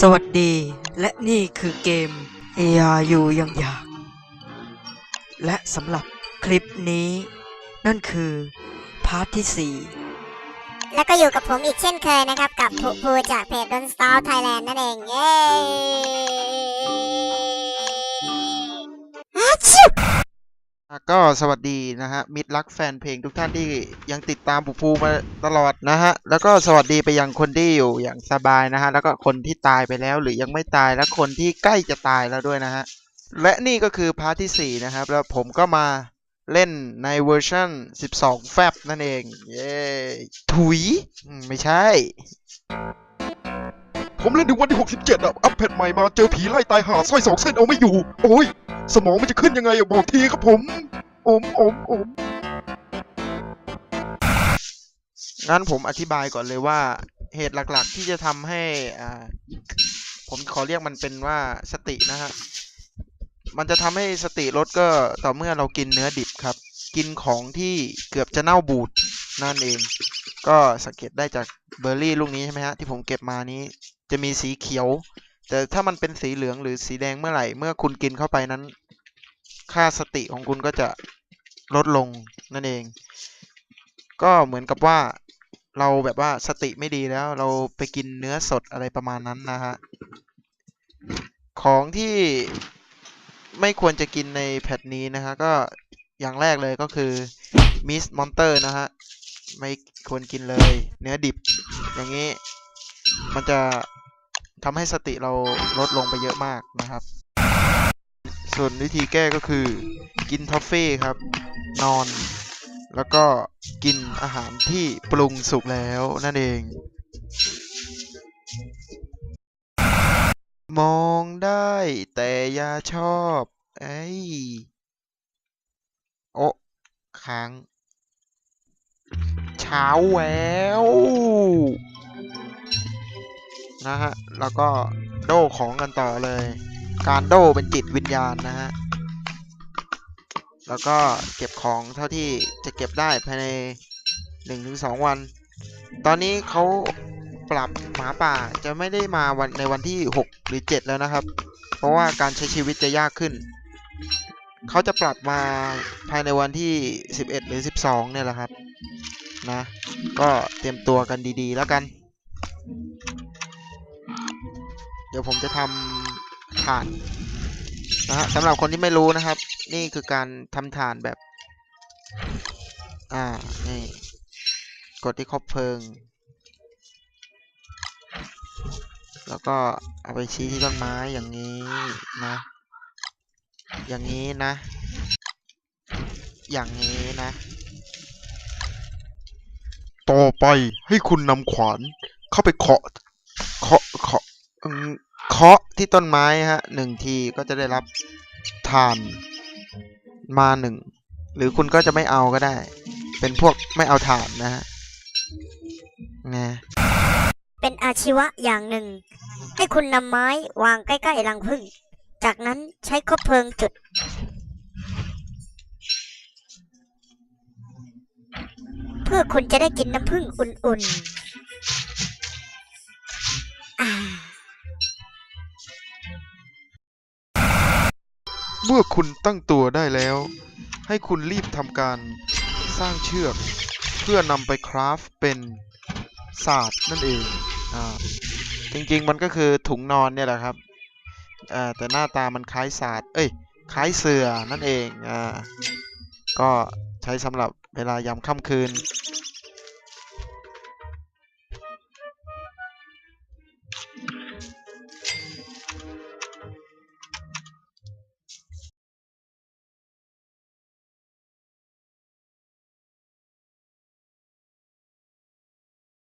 สวัสดีและนี่คือเกม ARU ยังอยาก และสำหรับคลิปนี้ นั่นคือ พาร์ทที่แล้วก็อยู่กับผมอีกเช่นเคยนะครับ กับภูภูจากเพจ Don't Stop Thailand นั่นเอง เย้ ก็สวัสดีนะฮะมิตรรักแฟนเพลงทุกท่านที่ยังติดตามปูปูมาตลอดนะฮะแล้วก็สวัสดีไปยังคนที่อยู่อย่างสบายนะฮะแล้วก็คนที่ตายไปแล้วหรือยังไม่ตายและคนที่ใกล้จะตายแล้วด้วยนะฮะและนี่ก็คือพาร์ทที่4นะครับแล้วผมก็มาเล่นในเวอร์ชัน12 แฟบนั่นเองเย้ถุยไม่ใช่ ผมเล่นถึงวันที่ 67อะอัพแพทใหม่มาเจอผีไล่ตายหาสร้อยสองเส้นเอาไม่อยู่ โอ้ย สมองมันจะขึ้นยังไงบอกทีครับผม อมอมอมงั้นผมอธิบายก่อนเลยว่า เหตุหลักๆที่จะทำให้อ่าผมขอเรียกมันเป็นว่าสตินะฮะ มันจะทำให้สติลดก็ต่อเมื่อเรากินเนื้อดิบครับ กินของที่เกือบจะเน่าบูดนั่นเอง ก็สังเกตได้จากเบอร์รี่ลูกนี้ใช่ไหมฮะที่ผมเก็บมานี้จะมีสีเขียว แต่ถ้ามันเป็นสีเหลืองหรือสีแดงเมื่อไหร่ เมื่อคุณกินเข้าไปนั้น ค่าสติของคุณก็จะ ลดลงนั่นเอง ก็เหมือนกับว่าเราแบบว่าสติไม่ดีแล้ว เราไปกินเนื้อสดอะไรประมาณนั้นนะฮะ ของที่ไม่ควรจะกินในแพทนี้นะฮะ ก็อย่างแรกเลยก็คือมิสมอนเตอร์นะฮะ ไม่ควรกินเลย เนื้อดิบ อย่างนี้ มันจะทำให้สติเราลดลงไปเยอะมากนะครับ ส่วนวิธีแก้ก็คือ กินทอฟฟี่ครับ นอน แล้วก็กินอาหารที่ปรุงสุกแล้วนั่นเอง มองได้แต่อย่าชอบไอ้โอะค้างเช้าแววนะฮะ แล้วก็โดของกันต่อเลย การโดเป็นจิตวิญญาณนะฮะ แล้วก็เก็บของเท่าที่จะเก็บได้ภายใน 1-2 วัน ตอนนี้เขาปรับหมาป่าจะไม่ได้มาวันในวันที่ 6 หรือ 7 แล้วนะครับ เพราะว่าการใช้ชีวิตจะยากขึ้น เขาจะปรับมาภายในวันที่ 11 หรือ 12 เนี่ยแหละครับ นะ ก็เตรียมตัวกันดีๆ แล้วกัน เดี๋ยวผมจะทำ ฐานนะฮะสำหรับคนที่ไม่รู้นะครับ นี่คือการทำฐานแบบ อ่า นี่ กดที่คบเพลิง แล้วก็เอาไปชี้ที่ต้นไม้อย่างนี้นะ อย่างนี้นะ อย่างนี้นะ ต่อไปให้คุณนำขวานเข้าไปเคาะเคาะเคาะ เคาะที่ต้นไม้ฮะหนึ่งทีก็จะได้รับทานมาหนึ่งหรือคุณก็จะไม่เอาก็ได้ เป็นพวกไม่เอาถ่านนะฮะนะเป็นอาชีวะอย่างหนึ่ง ให้คุณนำไม้วางใกล้ๆรังผึ้งจากนั้นใช้คบเพลิงจุด เพื่อคุณจะได้กินน้ำผึ้งอุ่นๆ เมื่อคุณตั้งตัวได้แล้ว ให้คุณรีบทำการสร้างเชือก เพื่อนำไปคราฟเป็นศาสตร์นั่นเองอ่าจริงๆมันก็คือถุงนอนเนี่ยแหละครับอ่าแต่หน้าตามันคล้ายศาสตร์เอ้ยคล้ายเสือนั่นเองอ่าก็ใช้สำหรับเวลายามค่ำคืน